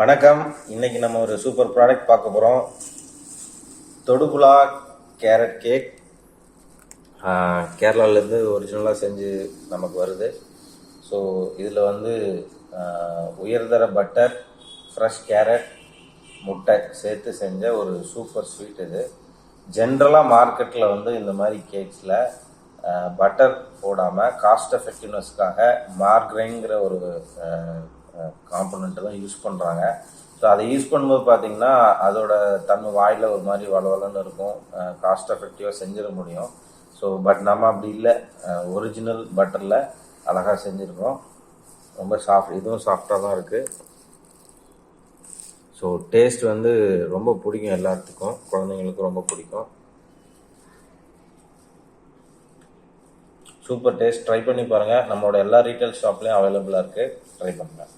வணக்கம். இன்னைக்கு நம்ம ஒரு சூப்பர் ப்ராடக்ட் பார்க்க போகிறோம் தொடுபுலா கேரட் கேக். கேரளாலேருந்து ஒரிஜினலாக செஞ்சு நமக்கு வருது. ஸோ இதில் வந்து உயர்தர பட்டர் ஃப்ரெஷ் கேரட் முட்டை சேர்த்து செஞ்ச ஒரு சூப்பர் ஸ்வீட் இது. ஜென்ரலாக மார்க்கெட்டில் வந்து இந்த மாதிரி கேக்ஸில் பட்டர் போடாமல் காஸ்ட் எஃபெக்டிவ்னஸ்க்காக மார்க்ரைங்கிற ஒரு காம்பனண்ட்டு யூஸ் பண்ணுறாங்க ஸோ அதை யூஸ் பண்ணும்போது பார்த்தீங்கன்னா அதோட தன்மை வாயில் ஒரு மாதிரி வளவலன்னு இருக்கும். காஸ்ட் எஃபெக்டிவாக செஞ்சிட முடியும். ஸோ பட் நம்ம அப்படி இல்லை. ஒரிஜினல் பட்டரில் அழகாக செஞ்சுருக்கோம். ரொம்ப சாஃப்ட் இதுவும் சாஃப்டாக தான் இருக்குது ஸோ டேஸ்ட் வந்து ரொம்ப பிடிக்கும் எல்லாத்துக்கும். குழந்தைங்களுக்கும் ரொம்ப பிடிக்கும். சூப்பர் டேஸ்ட் ட்ரை பண்ணி பாருங்கள் நம்மளோட எல்லா ரீட்டைல் ஷாப்லேயும் அவைலபிளாக இருக்குது ட்ரை பண்ணுங்கள்